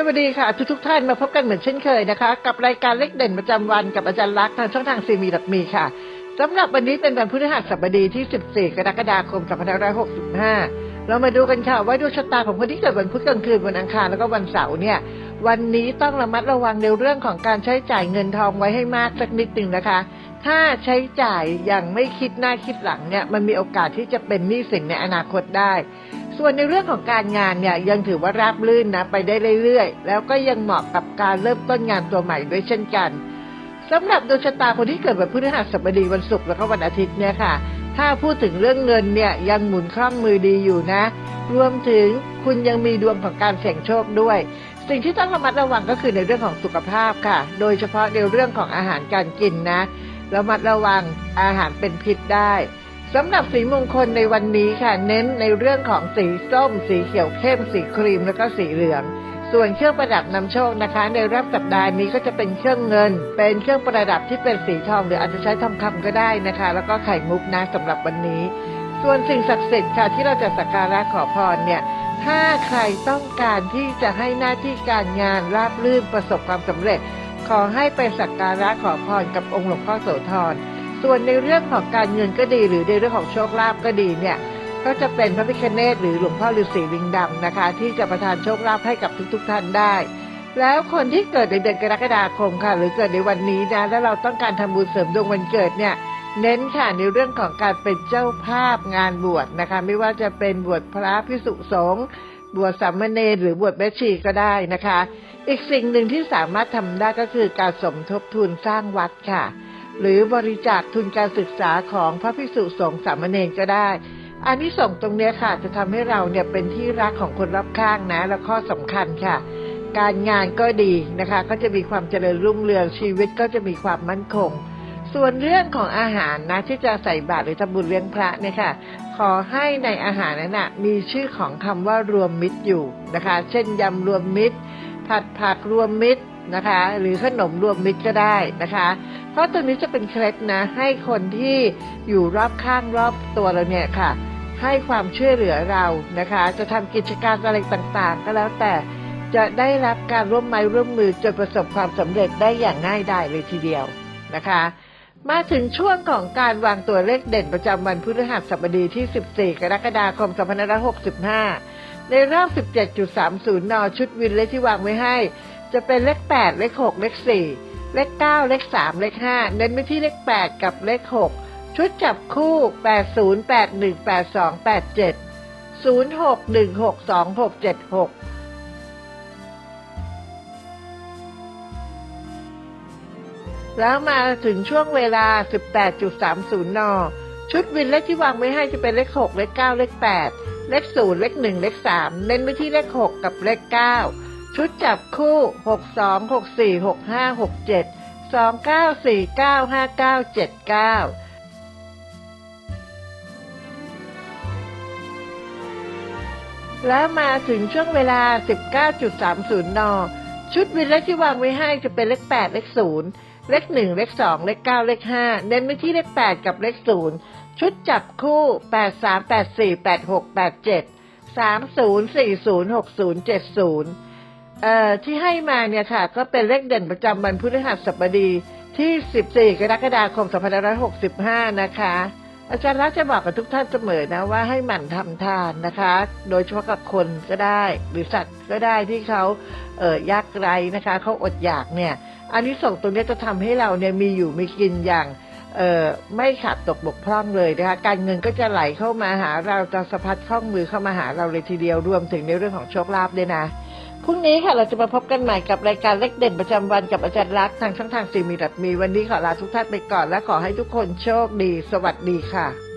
สวัสดีค่ะ ทุกทุกท่านมาพบกันเหมือนเช่นเคยนะคะ กับรายการเล็กเด่นประจำวันกับอาจารย์ลักษณ์ทางช่องทางซีมีดัมีค่ะสำหรับวันนี้เป็นวันพฤหัสบดีที่ 14 กรกฎาคม 2565 เรามาดูกันค่ะว่าดวงชะตาของคนที่เกิดวันพุธกลางคืนวันอังคารแล้วก็วันเสาร์เนี่ย วันนี้ต้องระมัดระวังในเรื่องของการใช้จ่ายเงินทองไว้ให้มากสักนิดหนึ่งนะคะ ถ้าใช้จ่ายอย่างไม่คิดหน้าคิดหลังเนี่ยมันมีโอกาสที่จะเป็นหนี้สินในอนาคตได้ ส่วนในเรื่องของการงานเนี่ยยังถือว่าราบรื่นนะไปได้เรื่อยๆ แล้วก็ยังเหมาะกับการเริ่มต้นงานตัวใหม่ด้วยเช่นกันสำหรับดวงชะตาคนที่เกิดวันพฤหัสบดีวันศุกร์แล้วก็วันอาทิตย์เนี่ยค่ะ ถ้าพูดถึงเรื่องเงินเนี่ยยังหมุนคล่องมือดีอยู่นะ รวมถึงคุณยังมีดวงของการเสี่ยงโชคด้วย สิ่งที่ต้องระมัดระวังก็คือในเรื่องของสุขภาพค่ะ โดยเฉพาะในเรื่องของอาหารการกินนะระมัดระวังอาหารเป็นพิษได้ สำหรับสีมงคลในวันนี้ค่ะ เน้นในเรื่องของสีส้ม สีเขียวเข้ม สีครีมแล้วก็สีเหลือง ส่วนเครื่องประดับนำโชคนะคะ ในรับสัปดาห์นี้ก็จะเป็นเครื่องเงิน เป็นเครื่องประดับที่เป็นสีทองหรืออาจจะใช้ทองคำก็ได้นะคะ แล้วก็ไข่มุกนะสำหรับวันนี้ ส่วนสิ่งศักดิ์สิทธิ์ค่ะที่เราจะสักการะขอพรเนี่ยถ้าใครต้องการที่จะให้หน้าที่การงานราบรื่นประสบความสำเร็จ ขอให้ไปสักการะขอพรกับองค์หลวงพ่อโสธร ส่วนในเรื่องของการเงินก็ดีหรือในเรื่องของโชคลาภก็ดีเนี่ย ก็จะเป็นพระพิคเนตหรือหลวงพ่อฤาษีลิงดำนะคะ ที่จะประทานโชคลาภให้กับทุกๆทท่านได้ แล้วคนที่เกิดในเดือนกรกฎาคมค่ะ หรือเกิดในวันนี้นะแล้วเราต้องการทำบุญเสริมดวงวันเกิดเนี่ยเน้นค่ะในเรื่องของการเป็นเจ้าภาพงานบวชนะคะ ไม่ว่าจะเป็นบวชพระพิสุสงฆ์บวชสามเณรหรือบวชแม่ชีก็ได้นะคะ อีกสิ่งหนึ่งที่สามารถทำได้ก็คือการสมทบทุนสร้างวัดค่ะ หรือบริจาคทุนการศึกษาของพระภิกษุสงฆ์สามเณรก็ได้ อันนี้ส่งตรงเนี้ยค่ะ จะทำให้เราเนี่ยเป็นที่รักของคนรอบข้างนะ แล้วข้อสำคัญค่ะ การงานก็ดีนะคะ ก็จะมีความเจริญรุ่งเรืองชีวิตก็จะมีความมั่นคง ส่วนเรื่องของอาหารนะที่จะใส่บาตรหรือทำบุญเลี้ยงพระเนี่ยค่ะ ขอให้ในอาหารนั้นนะมีชื่อของคำว่ารวมมิตรอยู่นะคะ เช่นยำรวมมิตร ผัดผักรวมมิตรนะคะ หรือขนมรวมมิตรก็ได้นะคะเพราะตัวนี้จะเป็นเคล็ดนะ ให้คนที่อยู่รอบข้างรอบตัวเราเนี่ยค่ะ ให้ความช่วยเหลือเรานะคะ จะทำกิจการอะไรต่างๆ ก็แล้วแต่จะได้รับการร่วมไม้ร่วมมือจนประสบความสำเร็จได้อย่างง่ายดายเลยทีเดียวนะคะ มาถึงช่วงของการวางตัวเลขเด่นประจำวันพฤหัสบดีที่ 14 กรกฎาคม 2565 ในรอบ 17.30 น ชุดวินเลขที่วางไว้ให้ จะเป็นเลข 8 เลข 6 เลข 4 เลข 9 เลข 3 เลข 5 เน้นไปที่เลข 8 กับเลข 6 ชุดจับคู่ 80 81 82 87 06 16 26 76แล้วมาถึงช่วงเวลา 18.30 น ชุดวินเลขที่วางไว้ให้จะเป็นเลข 6 เลข 9 เลข 8 เลข 0 เลข 1 เลข 3 เน้นไปที่เลข 6 กับเลข 9 ชุดจับคู่ 62 64 65 67 29 49 59 79แล้วมาถึงช่วงเวลา 19.30 น ชุดวินเลขที่วางไว้ให้จะเป็นเลข 8 เลข 0 เลข 1 เลข 2 เลข 9 เลข 5 เน้นไปที่เลข 8 กับเลข 0 ชุดจับคู่ 83 84 86 87 30 40 60 70 เอ่อที่ให้มาเนี่ยค่ะก็เป็นเลขเด่นประจำวันพฤหัสบดีที่ 14 กรกฎาคม 2565 นะคะ อาจารย์รักจะบอกกับทุกท่านเสมอนะว่าให้หมั่นทำทานนะคะ โดยเฉพาะกับคนก็ได้หรือสัตว์ก็ได้ที่เขาเอ่อยากไรนะคะเขาอดอยากเนี่ยอันนี้ส่งตรงนี้จะทำให้เราเนี่ยมีอยู่มีกินอย่างเอ่อไม่ขาดตกบกพร่องเลยนะคะการเงินก็จะไหลเข้ามาหาเราจะสะพัดคล่องมือเข้ามาหาเราเลยทีเดียวรวมถึงในเรื่องของโชคลาภด้วยนะ พรุ่งนี้ค่ะเราจะมาพบกันใหม่กับรายการเล็กเด่นประจำวันกับอาจารย์รักษณ์ทางช่องทางซีมีดัตมี วันนี้ขอลาทุกท่านไปก่อนและขอให้ทุกคนโชคดี สวัสดีค่ะ